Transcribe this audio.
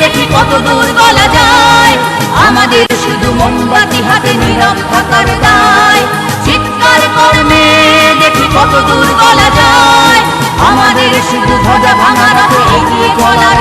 দেখি কত দূর বলা যায়। আমাদের শুধু মোমবাতি হাতে নীরব থাকার দায়। চিৎকার কর্মে দেখি কত দূর বলা যায়। আমাদের শুধু ধ্বজা ভাঙা রথে এগিয়ে চলার